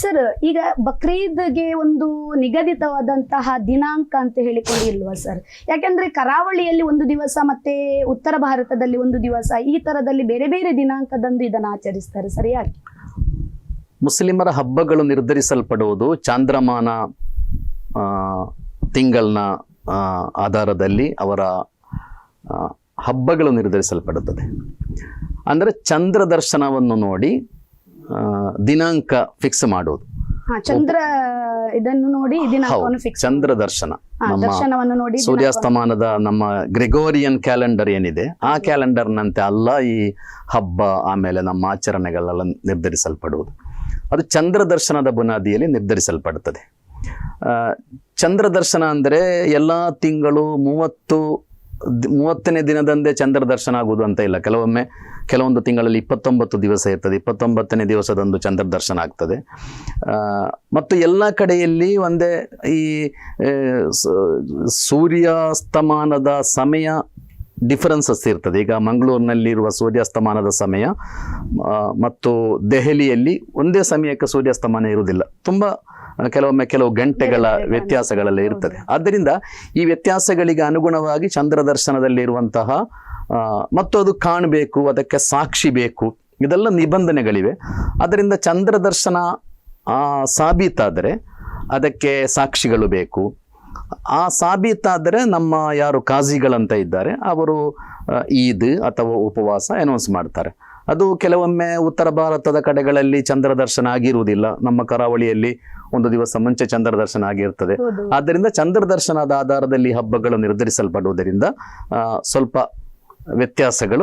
Sir, ಈಗ ಬಕ್ರೀದ್ಗೆ ಒಂದು ನಿಗದಿತವಾದಂತಹ ದಿನಾಂಕ ಅಂತ ಹೇಳಿಕೊಂಡು ಇಲ್ವಾ ಸರ್? ಯಾಕಂದ್ರೆ ಕರಾವಳಿಯಲ್ಲಿ ಒಂದು ದಿವಸ ಮತ್ತೆ ಉತ್ತರ ಭಾರತದಲ್ಲಿ ಒಂದು ದಿವಸ, ಈ ತರದಲ್ಲಿ ಬೇರೆ ಬೇರೆ ದಿನಾಂಕದಂದು ಇದನ್ನು ಆಚರಿಸ್ತಾರೆ ಸರಿಯಾಗಿ ಮುಸ್ಲಿಮರ ಹಬ್ಬಗಳು ನಿರ್ಧರಿಸಲ್ಪಡುವುದು ಚಾಂದ್ರಮಾನ ತಿಂಗಳನ್ನ ಆಧಾರದಲ್ಲಿ ಅವರ ಹಬ್ಬಗಳು ನಿರ್ಧರಿಸಲ್ಪಡುತ್ತದೆ. ಅಂದರೆ ಚಂದ್ರ ದರ್ಶನವನ್ನು ನೋಡಿ ದಿನಾಂಕ ಫಿಕ್ಸ್ ಮಾಡೋದು. ಚಂದ್ರ ಇದನ್ನು ನೋಡಿ ಚಂದ್ರ ದರ್ಶನ. ನಮ್ಮ ಸೂರ್ಯಾಸ್ತಮಾನದ ನಮ್ಮ ಗ್ರೆಗೋರಿಯನ್ ಕ್ಯಾಲೆಂಡರ್ ಏನಿದೆ ಆ ಕ್ಯಾಲೆಂಡರ್ನಂತೆ ಅಲ್ಲ ಈ ಹಬ್ಬ ಆಮೇಲೆ ನಮ್ಮ ಆಚರಣೆಗಳೆಲ್ಲ ನಿರ್ಧರಿಸಲ್ಪಡುವುದು. ಅದು ಚಂದ್ರ ದರ್ಶನದ ಬುನಾದಿಯಲ್ಲಿ ನಿರ್ಧರಿಸಲ್ಪಡುತ್ತದೆ ಚಂದ್ರ ದರ್ಶನ ಅಂದರೆ ಎಲ್ಲ ತಿಂಗಳು ಮೂವತ್ತು ಮೂವತ್ತನೇ ದಿನದಂದೇ ಚಂದ್ರ ದರ್ಶನ ಆಗುವುದು ಅಂತ ಇಲ್ಲ. ಕೆಲವೊಮ್ಮೆ, ಕೆಲವೊಂದು ತಿಂಗಳಲ್ಲಿ ಇಪ್ಪತ್ತೊಂಬತ್ತು ದಿವಸ ಇರ್ತದೆ. ಇಪ್ಪತ್ತೊಂಬತ್ತನೇ ದಿವಸದಂದು ಚಂದ್ರ ದರ್ಶನ ಆಗ್ತದೆ. ಮತ್ತು ಎಲ್ಲ ಕಡೆಯಲ್ಲಿ ಒಂದೇ ಈ ಸೂರ್ಯಾಸ್ತಮಾನದ ಸಮಯ ಡಿಫರೆನ್ಸಸ್ ಇರ್ತದೆ. ಈಗ ಮಂಗಳೂರಿನಲ್ಲಿರುವ ಸೂರ್ಯಾಸ್ತಮಾನದ ಸಮಯ ಮತ್ತು ದೆಹಲಿಯಲ್ಲಿ ಒಂದೇ ಸಮಯಕ್ಕೆ ಸೂರ್ಯಾಸ್ತಮಾನ ಇರುವುದಿಲ್ಲ. ತುಂಬ ಕೆಲವೊಮ್ಮೆ ಕೆಲವು ಗಂಟೆಗಳ ವ್ಯತ್ಯಾಸಗಳಲ್ಲಿ ಇರ್ತದೆ. ಆದ್ದರಿಂದ ಈ ವ್ಯತ್ಯಾಸಗಳಿಗೆ ಅನುಗುಣವಾಗಿ ಚಂದ್ರ ದರ್ಶನದಲ್ಲಿರುವಂತಹ ಆ, ಮತ್ತು ಅದು ಕಾಣಬೇಕು ಅದಕ್ಕೆ ಸಾಕ್ಷಿ ಬೇಕು ಇದೆಲ್ಲ ನಿಬಂಧನೆಗಳಿವೆ. ಅದರಿಂದ ಚಂದ್ರದರ್ಶನ ಆ, ಸಾಬೀತಾದರೆ ಅದಕ್ಕೆ ಸಾಕ್ಷಿಗಳು ಬೇಕು. ಆ ಸಾಬೀತಾದರೆ ನಮ್ಮ ಯಾರು ಕಾಜಿಗಳಂತ ಇದ್ದಾರೆ ಅವರು ಈದ್ ಅಥವಾ ಉಪವಾಸ ಅನೌನ್ಸ್ ಮಾಡ್ತಾರೆ. ಅದು ಕೆಲವೊಮ್ಮೆ ಉತ್ತರ ಭಾರತದ ಕಡೆಗಳಲ್ಲಿ ಚಂದ್ರ ದರ್ಶನ ಆಗಿರುವುದಿಲ್ಲ. ನಮ್ಮ ಕರಾವಳಿಯಲ್ಲಿ ಒಂದು ದಿವಸ ಮುಂಚೆ ಚಂದ್ರ ದರ್ಶನ ಆಗಿರ್ತದೆ. ಆದ್ದರಿಂದ ಚಂದ್ರ ದರ್ಶನದ ಆಧಾರದಲ್ಲಿ ಹಬ್ಬಗಳು ನಿರ್ಧರಿಸಲ್ಪಡುವುದರಿಂದ ಸ್ವಲ್ಪ ವ್ಯತ್ಯಾಸಗಳು